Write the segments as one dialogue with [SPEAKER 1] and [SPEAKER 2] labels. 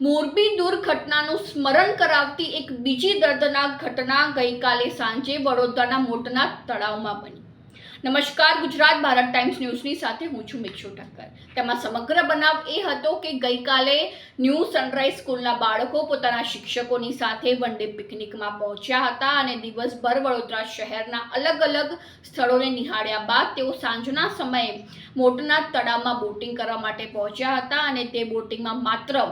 [SPEAKER 1] મોરબી દુર્ઘટનાનું સ્મરણ કરાવતી એક બીજી દર્દનાક ઘટના ગઈકાલે સાંજે વડોદરાના મોટના તળાવમાં બની. નમસ્કાર, ગુજરાત ભારત ટાઈમ્સ ન્યૂઝની સાથે હું છું મિક્ષુ ઠક્કર. તેમાં સમગ્ર બનાવ એ હતો કે ગઈકાલે ન્યૂ સનરાઈઝ સ્કૂલના બાળકો પોતાના શિક્ષકોની સાથે વન ડે પિકનિકમાં પહોંચ્યા હતા અને દિવસભર વડોદરા શહેરના અલગ અલગ સ્થળોને નિહાળ્યા બાદ તેઓ સાંજના સમયે મોટના તળાવમાં બોટિંગ કરવા માટે પહોંચ્યા હતા અને તે બોટિંગમાં માત્ર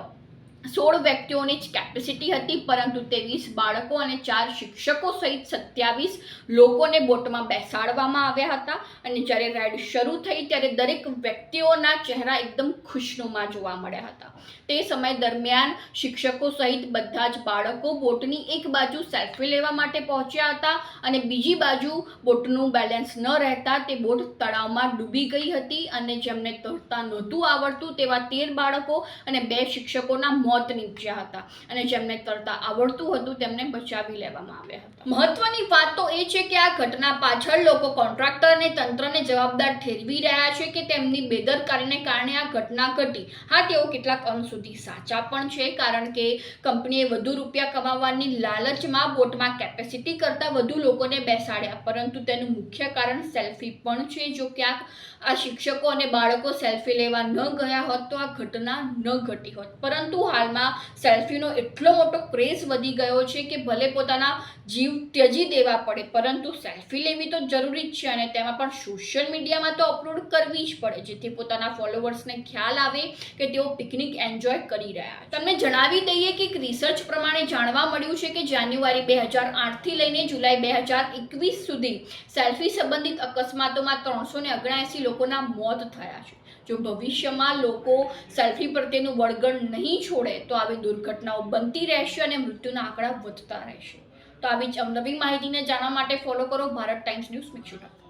[SPEAKER 1] સોળ વ્યક્તિઓની જ કેપેસિટી હતી, પરંતુ ત્રેવીસ બાળકો અને ચાર શિક્ષકો સહિત સત્યાવીસ લોકોને બોટમાં બેસાડવામાં આવ્યા હતા. અને જ્યારે રાઈડ શરૂ થઈ, ત્યારે દરેક વ્યક્તિઓના ચહેરા એકદમ ખુશનુમા જોવા મળ્યા હતા. તે સમય દરમિયાન શિક્ષકો સહિત બધા જ બાળકો બોટની એક બાજુ સેલ્ફી લેવા માટે પહોંચ્યા હતા અને બીજી બાજુ બોટનું બેલેન્સ ન રહેતા તે બોટ તળાવમાં ડૂબી ગઈ હતી અને જેમને તરતા નહોતું આવડતું તેવા તેર બાળકો અને બે શિક્ષકોના મોત નીપજ્યા હતા અને જેમને તરતા આવડતું હતું તેમને બચાવી લેવામાં આવ્યા હતા. મહત્વની વાત તો એ છે કે આ ઘટના પાછળ લોકો કોન્ટ્રાક્ટર અને તંત્રને જવાબદાર ઠેરવી રહ્યા છે કે તેમની બેદરકારીને કારણે આ ઘટના ઘટી. હા, તેઓ કેટલાક અંશ સુધી સાચા પણ છે, કારણ કે કંપનીએ વધુ રૂપિયા કમાવવાની લાલચમાં બોટમાં કેપેસિટી કરતાં વધુ લોકોને બેસાડ્યા. પરંતુ તેનું મુખ્ય કારણ સેલ્ફી પણ છે. જો ક્યાંક આ શિક્ષકો અને બાળકો સેલ્ફી લેવા ન ગયા હોત તો આ ઘટના ન ઘટી હોત. પરંતુ હાલમાં સેલ્ફીનો એટલો મોટો ક્રેઝ વધી ગયો છે કે ભલે પોતાના જીવ ત્યજી દેવા પડે, પરંતુ સેલ્ફી લેવી તો જરૂરી જ છે અને તેમાં પણ સોશિયલ મીડિયામાં તો અપલોડ કરવી જ પડે, જેથી પોતાના ફોલોવર્સને ખ્યાલ આવે કે તેઓ પિકનિક એન્જોય કરી રહ્યા તમને જણાવી દઈએ કે એક રિસર્ચ પ્રમાણે જાણવા મળ્યું છે કે જાન્યુઆરી બે હજાર આઠથી લઈને જુલાઈ બે હજાર એકવીસ સુધી સેલ્ફી સંબંધિત અકસ્માતોમાં ત્રણસો ને ઓગણએંસી લોકોના મોત થયા છે. જો ભવિષ્યમાં લોકો સેલ્ફી પ્રત્યેનું વળગણ નહીં છોડે, તો આવી દુર્ઘટનાઓ બનતી રહેશે અને મૃત્યુના આંકડા વધતા રહેશે. તો આવી જ અવનવી માહિતીને જાણવા માટે ફોલો કરો ભારત ટાઈમ્સ ન્યૂઝ મિક્સુટા